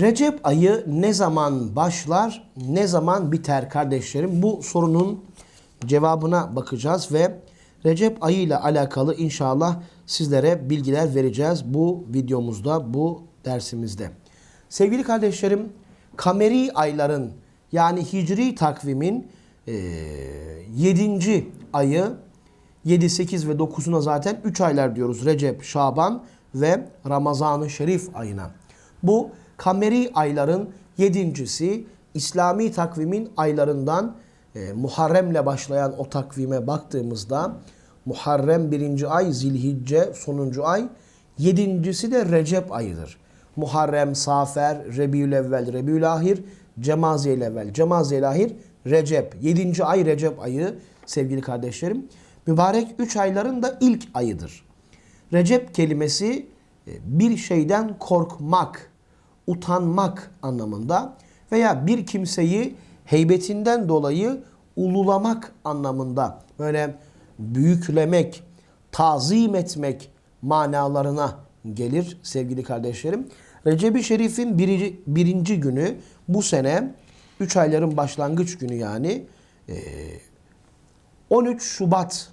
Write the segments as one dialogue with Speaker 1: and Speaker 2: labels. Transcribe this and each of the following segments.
Speaker 1: Recep ayı ne zaman başlar, ne zaman biter kardeşlerim? Bu sorunun cevabına bakacağız ve Recep ayı ile alakalı inşallah sizlere bilgiler vereceğiz bu videomuzda, bu dersimizde. Sevgili kardeşlerim, kameri ayların yani hicri takvimin 7. ayı 7, 8 ve 9'una zaten 3 aylar diyoruz. Recep, Şaban ve Ramazan-ı Şerif ayına. Bu kameri ayların yedincisi İslami takvimin aylarından e, Muharrem'le başlayan o takvime baktığımızda Muharrem birinci ay, Zilhicce sonuncu ay, yedincisi de Recep ayıdır. Muharrem, Safer, Rebiülevvel, Rebiülahir, Cemaziyelevvel, Cemaziyelahir, Recep. Yedinci ay Recep ayı sevgili kardeşlerim. Mübarek üç ayların da ilk ayıdır. Recep kelimesi e, bir şeyden korkmak, utanmak anlamında veya bir kimseyi heybetinden dolayı ululamak anlamında böyle büyüklemek, tazim etmek manalarına gelir sevgili kardeşlerim. Recep-i Şerif'in birinci, birinci günü bu sene 3 ayların başlangıç günü yani e, 13 Şubat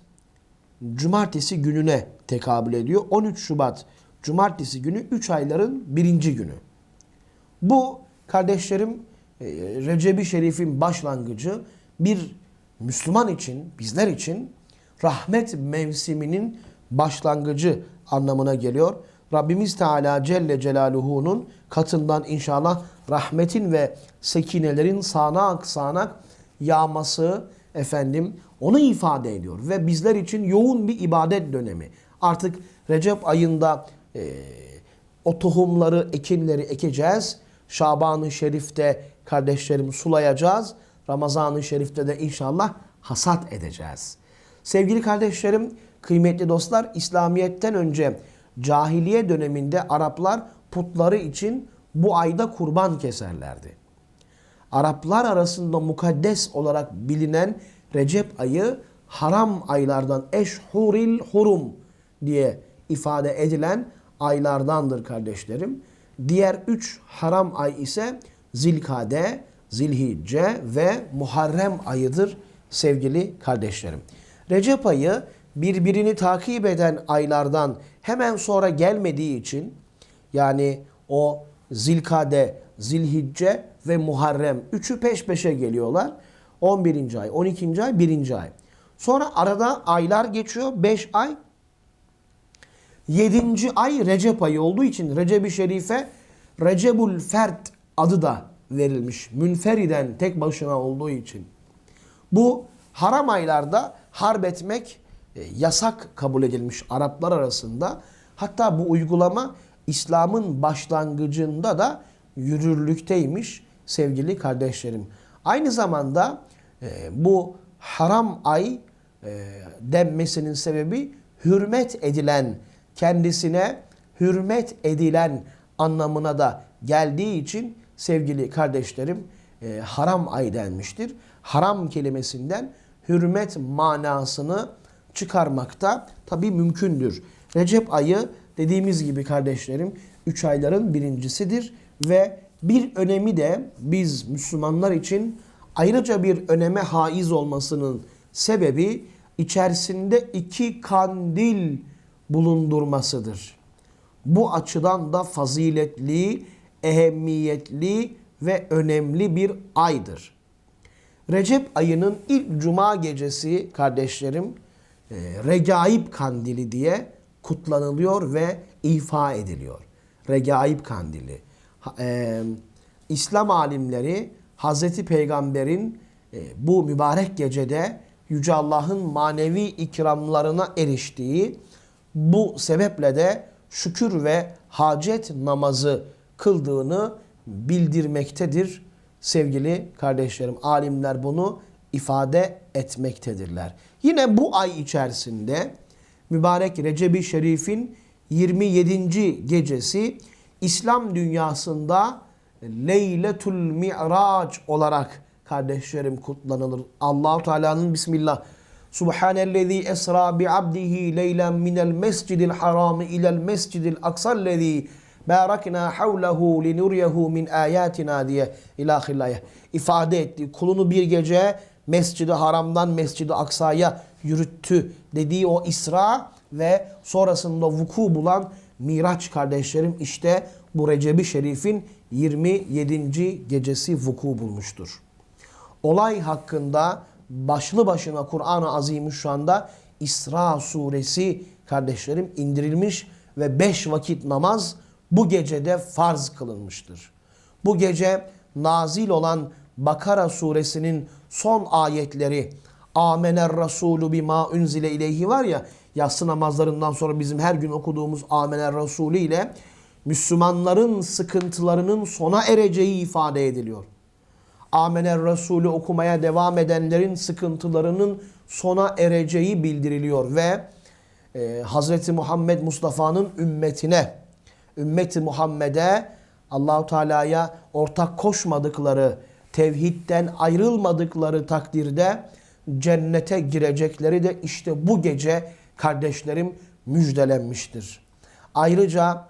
Speaker 1: Cumartesi gününe tekabül ediyor. 13 Şubat Cumartesi günü 3 ayların birinci günü. Bu kardeşlerim e, Recep-i Şerif'in başlangıcı bir Müslüman için, bizler için rahmet mevsiminin başlangıcı anlamına geliyor. Rabbimiz Teala Celle Celaluhu'nun katından inşallah rahmetin ve sekinelerin sağanak sağanak yağması efendim onu ifade ediyor ve bizler için yoğun bir ibadet dönemi. Artık Recep ayında e, o tohumları, ekinleri ekeceğiz. Şaban-ı Şerif'te kardeşlerim sulayacağız. Ramazan-ı Şerif'te de inşallah hasat edeceğiz. Sevgili kardeşlerim, kıymetli dostlar, İslamiyet'ten önce cahiliye döneminde Araplar putları için bu ayda kurban keserlerdi. Araplar arasında mukaddes olarak bilinen Recep ayı haram aylardan eşhuril hurum diye ifade edilen aylardandır kardeşlerim. Diğer üç haram ay ise Zilkade, Zilhicce ve Muharrem ayıdır sevgili kardeşlerim. Recep ayı birbirini takip eden aylardan hemen sonra gelmediği için yani o Zilkade, Zilhicce ve Muharrem üçü peş peşe geliyorlar. 11. ay, 12. ay, 1. ay. Sonra arada aylar geçiyor. 5 ay. 7. ay Recep ayı olduğu için Recep-i Şerife Recebul Fert adı da verilmiş. Münferiden tek başına olduğu için. Bu haram aylarda harp etmek e, yasak kabul edilmiş Araplar arasında. Hatta bu uygulama İslam'ın başlangıcında da yürürlükteymiş sevgili kardeşlerim. Aynı zamanda e, bu haram ay e, denmesinin sebebi hürmet edilen, kendisine hürmet edilen anlamına da geldiği için sevgili kardeşlerim e, haram ay denmiştir. Haram kelimesinden hürmet manasını çıkarmakta tabi mümkündür. Recep ayı dediğimiz gibi kardeşlerim üç ayların birincisidir ve bir önemi de biz Müslümanlar için ayrıca bir öneme haiz olmasının sebebi içerisinde iki kandil bulundurmasıdır. Bu açıdan da faziletli, ehemmiyetli ve önemli bir aydır. Recep ayının ilk cuma gecesi kardeşlerim e, Regaib kandili diye kutlanılıyor ve ifa ediliyor. Regaib kandili. E, İslam alimleri Hazreti Peygamber'in e, bu mübarek gecede Yüce Allah'ın manevi ikramlarına eriştiği bu sebeple de şükür ve hacet namazı kıldığını bildirmektedir sevgili kardeşlerim. Alimler bunu ifade etmektedirler. Yine bu ay içerisinde mübarek Recep-i Şerif'in 27. gecesi İslam dünyasında Leyletul Mi'raç olarak kardeşlerim kutlanılır. Allahu Teala'nın Bismillah. Subhanellezi esra bi abdihi leylen minel mescidil harami ilel mescidil aksallezi barakna havlehu linuriyehu min ayatina diye ilahillaya ifade etti. Kulunu bir gece Mescid-i Haram'dan Mescid-i Aksa'ya yürüttü dediği o İsra ve sonrasında vuku bulan Miraç kardeşlerim işte bu Recep-i Şerif'in 27. gecesi vuku bulmuştur. Olay hakkında başlı başına Kur'an-ı Azimüşşan'da İsra suresi kardeşlerim indirilmiş ve beş vakit namaz bu gecede farz kılınmıştır. Bu gece nazil olan Bakara suresinin son ayetleri Amener Resulü bima unzile ileyhi var ya yatsı namazlarından sonra bizim her gün okuduğumuz Amener Resulü ile Müslümanların sıkıntılarının sona ereceği ifade ediliyor. Amener Resulü okumaya devam edenlerin sıkıntılarının sona ereceği bildiriliyor ve e, Hazreti Muhammed Mustafa'nın ümmetine, ümmeti Muhammed'e Allahu Teala'ya ortak koşmadıkları, tevhidden ayrılmadıkları takdirde cennete girecekleri de işte bu gece kardeşlerim müjdelenmiştir. Ayrıca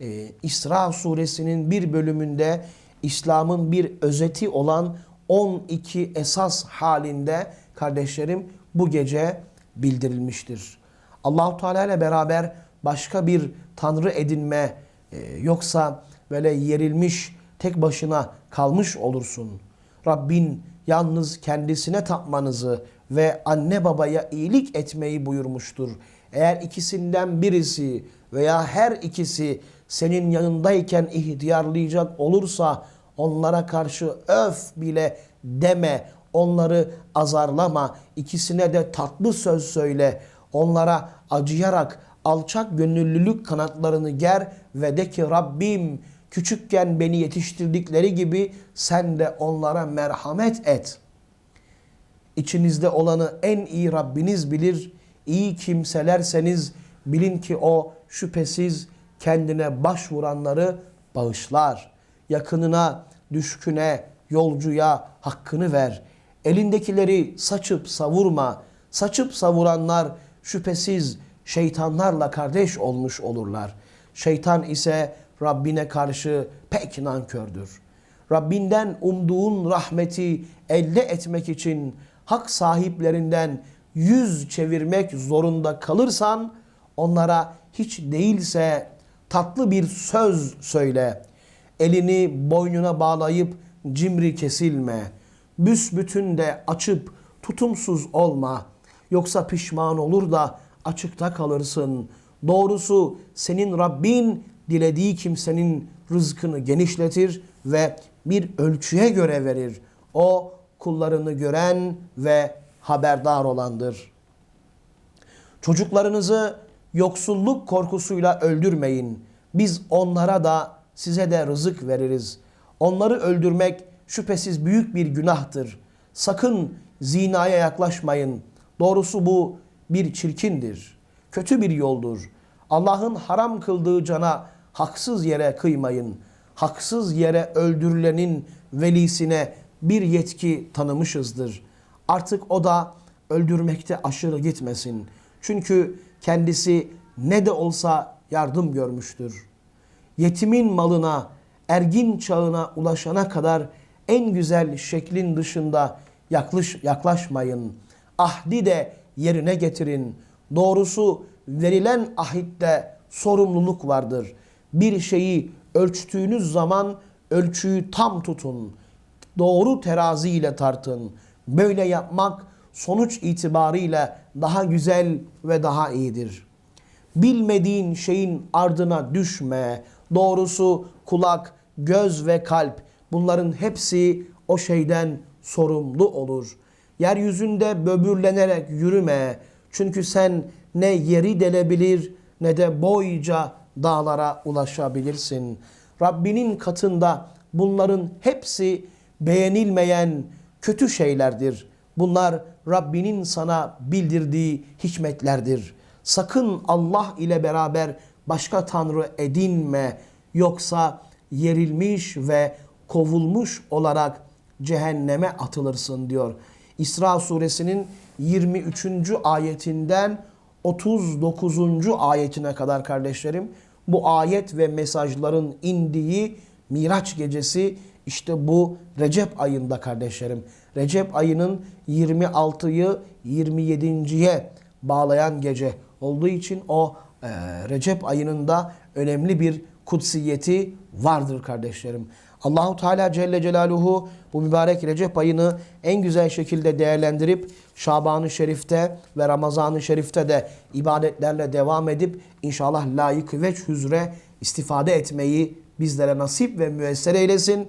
Speaker 1: e, İsra suresinin bir bölümünde İslam'ın bir özeti olan 12 esas halinde kardeşlerim bu gece bildirilmiştir. Allahu Teala ile beraber başka bir tanrı edinme e, yoksa böyle yerilmiş tek başına kalmış olursun. Rabbin yalnız kendisine tapmanızı ve anne babaya iyilik etmeyi buyurmuştur. Eğer ikisinden birisi veya her ikisi senin yanındayken ihtiyarlayacak olursa onlara karşı öf bile deme, onları azarlama, ikisine de tatlı söz söyle, onlara acıyarak alçak gönüllülük kanatlarını ger ve de ki Rabbim küçükken beni yetiştirdikleri gibi sen de onlara merhamet et. İçinizde olanı en iyi Rabbiniz bilir. İyi kimselerseniz bilin ki o şüphesiz kendine başvuranları bağışlar. Yakınına, düşküne, yolcuya hakkını ver. Elindekileri saçıp savurma. Saçıp savuranlar şüphesiz şeytanlarla kardeş olmuş olurlar. Şeytan ise Rabbine karşı pek nankördür. Rabbinden umduğun rahmeti elde etmek için hak sahiplerinden yüz çevirmek zorunda kalırsan onlara hiç değilse tatlı bir söz söyle. Elini boynuna bağlayıp cimri kesilme. Büsbütün de açıp tutumsuz olma. Yoksa pişman olur da açıkta kalırsın. Doğrusu senin Rabbin dilediği kimsenin rızkını genişletir ve bir ölçüye göre verir. O kullarını gören ve haberdar olandır. Çocuklarınızı yoksulluk korkusuyla öldürmeyin. Biz onlara da size de rızık veririz. Onları öldürmek şüphesiz büyük bir günahtır. Sakın zinaya yaklaşmayın. Doğrusu bu bir çirkindir. Kötü bir yoldur. Allah'ın haram kıldığı cana haksız yere kıymayın. Haksız yere öldürülenin velisine bir yetki tanımışızdır. Artık o da öldürmekte aşırı gitmesin. Çünkü kendisi ne de olsa yardım görmüştür. Yetimin malına, ergin çağına ulaşana kadar en güzel şeklin dışında yaklaş, yaklaşmayın. Ahdi de yerine getirin. Doğrusu verilen ahitte sorumluluk vardır. Bir şeyi ölçtüğünüz zaman ölçüyü tam tutun. Doğru terazi ile tartın. Böyle yapmak sonuç itibariyle daha güzel ve daha iyidir. Bilmediğin şeyin ardına düşme. Doğrusu kulak, göz ve kalp bunların hepsi o şeyden sorumlu olur. Yeryüzünde böbürlenerek yürüme. Çünkü sen ne yeri delebilir ne de boyca dağlara ulaşabilirsin. Rabbinin katında bunların hepsi beğenilmeyen kötü şeylerdir. Bunlar Rabbinin sana bildirdiği hikmetlerdir. Sakın Allah ile beraber başka tanrı edinme yoksa yerilmiş ve kovulmuş olarak cehenneme atılırsın diyor. İsra suresinin 23. ayetinden 39. ayetine kadar kardeşlerim bu ayet ve mesajların indiği Miraç gecesi işte bu Recep ayında kardeşlerim. Recep ayının 26'yı 27.ye bağlayan gece olduğu için o e, Recep ayının da önemli bir kutsiyeti vardır kardeşlerim. Allahu Teala Celle Celaluhu bu mübarek Recep ayını en güzel şekilde değerlendirip Şaban-ı Şerif'te ve Ramazan-ı Şerif'te de ibadetlerle devam edip inşallah layık ve hüzre istifade etmeyi bizlere nasip ve müessere eylesin.